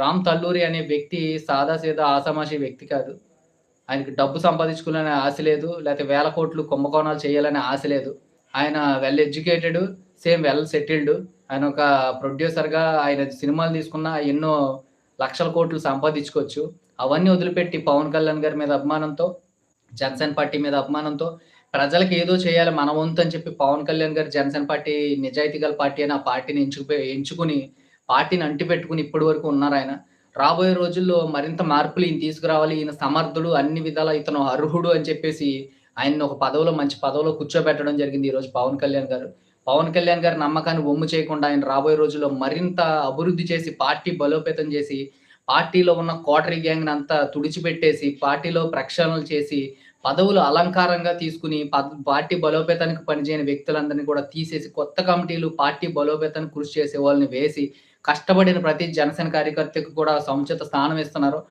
రామ్ తల్లూరి అనే వ్యక్తి సాదా సీదా ఆషామాషీ వ్యక్తి కాదు. ఆయనకి డబ్బు సంపాదించుకోవాలనే ఆశ లేదు. లేకపోతే వేల కోట్లు కుంభకోణాలు చేయాలనే ఆశ లేదు. ఆయన well educated, same well settled. ఆయన ఒక ప్రొడ్యూసర్‌గా ఆయన సినిమాలు తీసుకున్న ఎన్నో లక్షల కోట్లు సంపాదించుకోవచ్చు. అవన్నీ వదిలిపెట్టి పవన్ కళ్యాణ్ గారి మీద అభిమానంతో, జనసేన పార్టీ మీద అభిమానంతో ప్రజలకి ఏదో చేయాలి మన వంతు అని చెప్పి పవన్ కళ్యాణ్ గారు జనసేన పార్టీ నిజాయితీ గల పార్టీ అని ఆ పార్టీని ఎంచుకు ఎంచుకుని పార్టీని అంటిపెట్టుకుని ఇప్పటి వరకు ఉన్నారాయన. రాబోయే రోజుల్లో మరింత మార్పులు ఈయన తీసుకురావాలి. ఈయన సమర్థుడు అన్ని విధాలా ఇతను అర్హుడు అని చెప్పేసి ఆయన్ని ఒక పదవిలో మంచి పదవిలో కూర్చోబెట్టడం జరిగింది ఈరోజు పవన్ కళ్యాణ్ గారు. పవన్ కళ్యాణ్ గారి నమ్మకాన్ని వమ్ము చేయకుండా ఆయన రాబోయే రోజుల్లో మరింత అభివృద్ధి చేసి, పార్టీ బలోపేతం చేసి, పార్టీలో ఉన్న కోటరీ గ్యాంగ్‌నంతా తుడిచిపెట్టేసి, పార్టీలో ప్రక్షాళనలు చేసి, పదవులు అలంకారంగా తీసుకుని పార్టీ బలోపేతానికి పనిచేయని వ్యక్తులందరిని కూడా తీసేసి, కొత్త కమిటీలు పార్టీ బలోపేతానికి కృషి చేసే వాళ్ళని వేసి, కష్టపడిన ప్రతి జనసేన కార్యకర్తకు కూడా సముచిత స్థానం ఇస్తున్నారు.